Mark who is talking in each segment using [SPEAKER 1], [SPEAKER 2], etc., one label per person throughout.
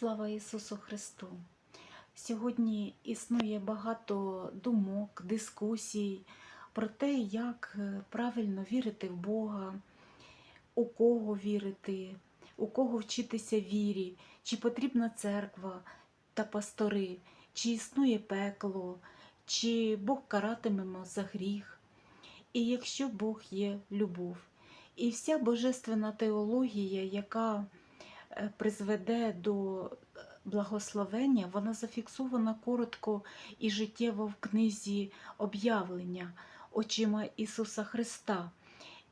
[SPEAKER 1] Слава Ісусу Христу! Сьогодні існує багато думок, дискусій про те, як е, правильно вірити в Бога, у кого вірити, у кого вчитися вірі, чи потрібна церква та пастори, чи існує пекло, чи Бог каратиме за гріх. І якщо Бог є любов. І вся божественна теологія, яка призведе до е, благословення, вона зафіксована коротко і життєво в книзі об'явлення очима Ісуса Христа.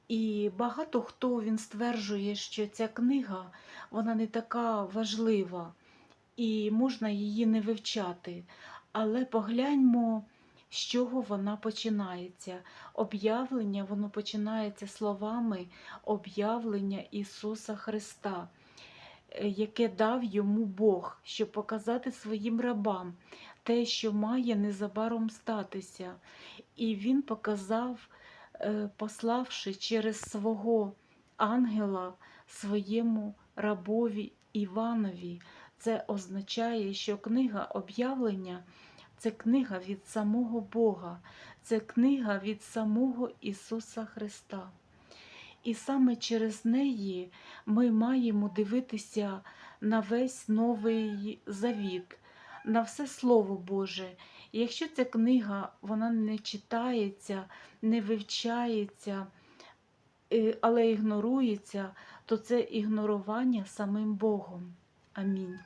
[SPEAKER 1] І багато хто він стверджує, що ця книга вона не така важлива і можна її не вивчати. Але погляньмо, з чого вона починається. Об'явлення воно починається словами об'явлення Ісуса Христа, е, яке дав йому Бог, щоб показати своїм рабам те, що має незабаром статися. І Він показав, е, пославши через свого ангела своєму рабові Іванові. Це означає, що книга об'явлення це книга від самого Бога, це книга від самого Ісуса Христа. І саме через неї ми маємо дивитися на весь новий завіт, на все Слово Боже. І якщо ця книга вона не читається, не вивчається, е, але ігнорується, то це ігнорування самим Богом. Амінь.